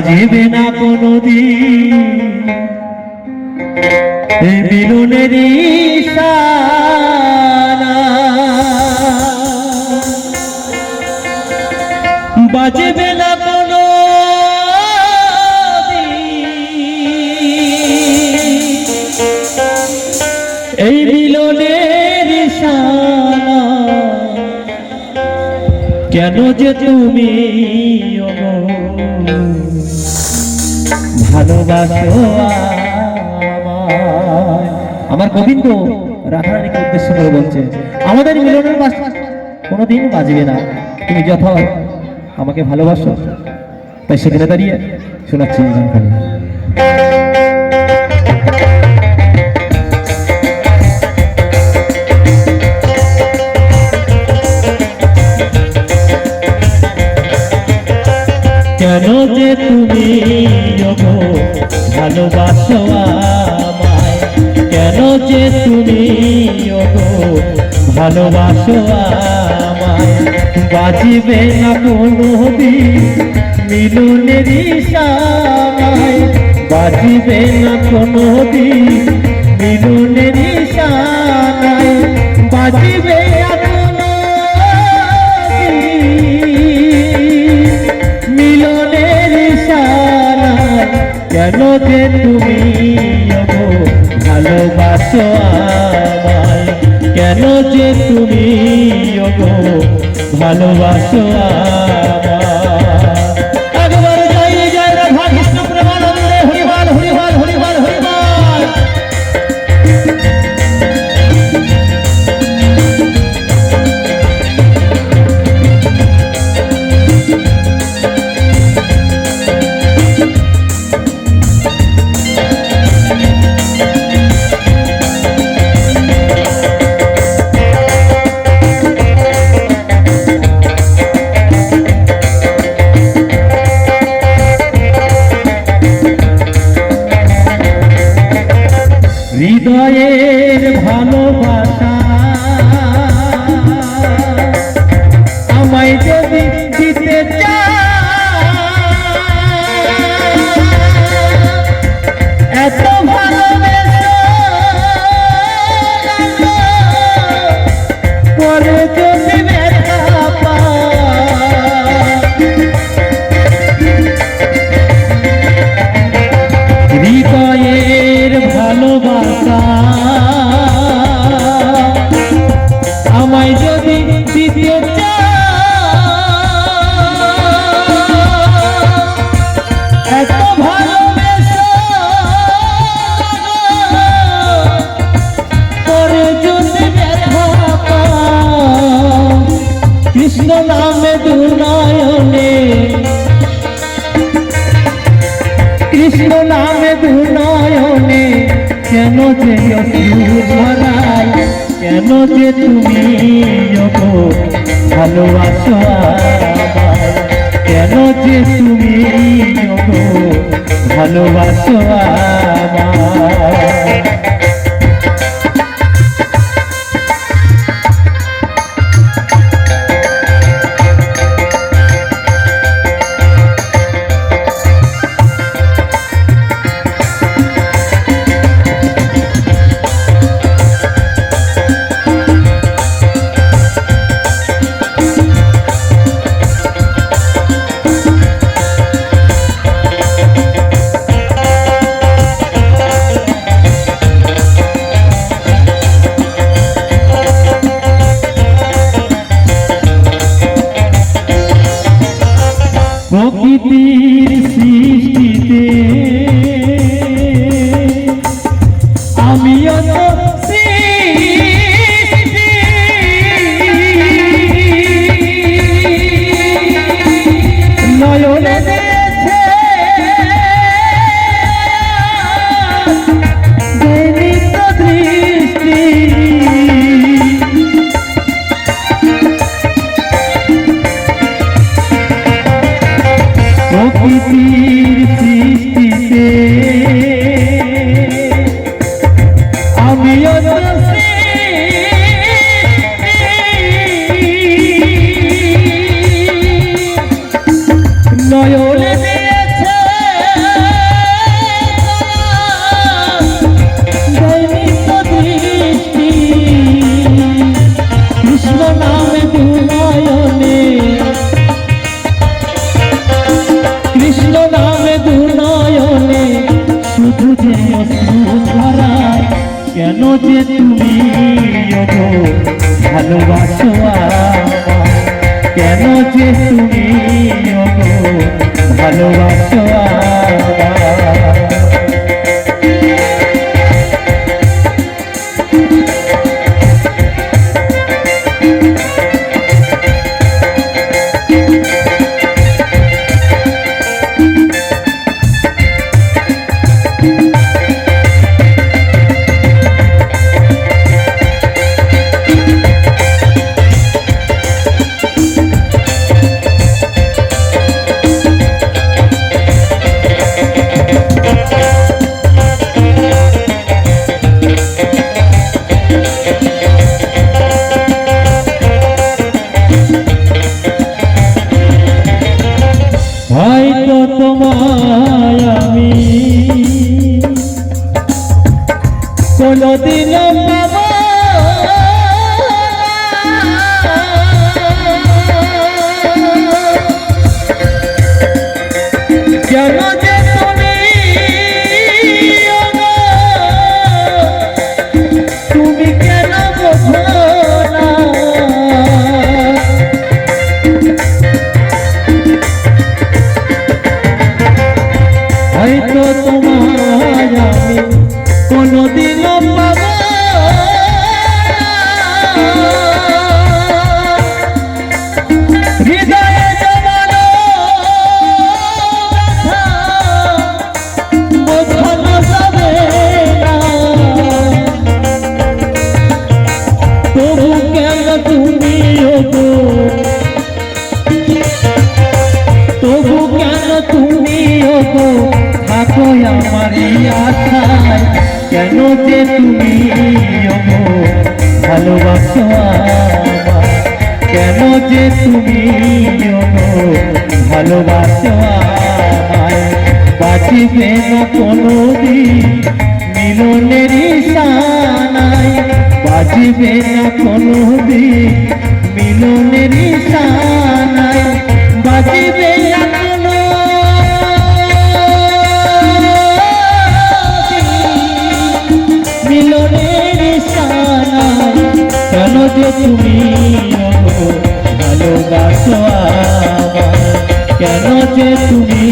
বাজিবে না কোনো দিন এই মিলনের কেন যে তুমি ভালোবাসো। আমার গোবিন্দ রাধারানীকে উদ্দেশ্য করে বলছে, আমাদের মিলনের বাস কোনোদিন বাজবে না। তুমি যথা আমাকে ভালোবাসো, তাই সেখানে দাঁড়িয়ে শোনাচ্ছি কেন যে তুমি ভালোবাসো আমায় কেন যে তুমি ভালোবাসো আমায়, বাজিবে না কোনো মিলনের ইশারায় বাজিবে না কোনো মিলনের ইশারায় বাজিবে কেন যে তুমি ভালোবাসো আমায়। কেন যে তুমি ভালোবাসো আমায়? Take a কৃষ্ণ নামে দুনয়নে, কেন যে ভরাই কেন যে তুমি ভালোবাসো কেন যে তুমি ভালোবাসো আমায়? আমিও তো যে তুমি ভালোবাসো আমায়? তবু কেন তুমি ওগো তবু কেন তুমি ওগো থাকো আমার আশায় কেন যে তুমি ওগো ভালোবাসো? কেন যে তুমি ওগো ভালোবাসো আমায় বাঁচিবে না কোনো দিন মিলনের সানায় বাঁচিবে না কোনো দিন মিলনের সানায় বাঁচিবে না কোনো মিলনের সানায় কেন যে তুমি ভালোবাসো কেন যে তুমি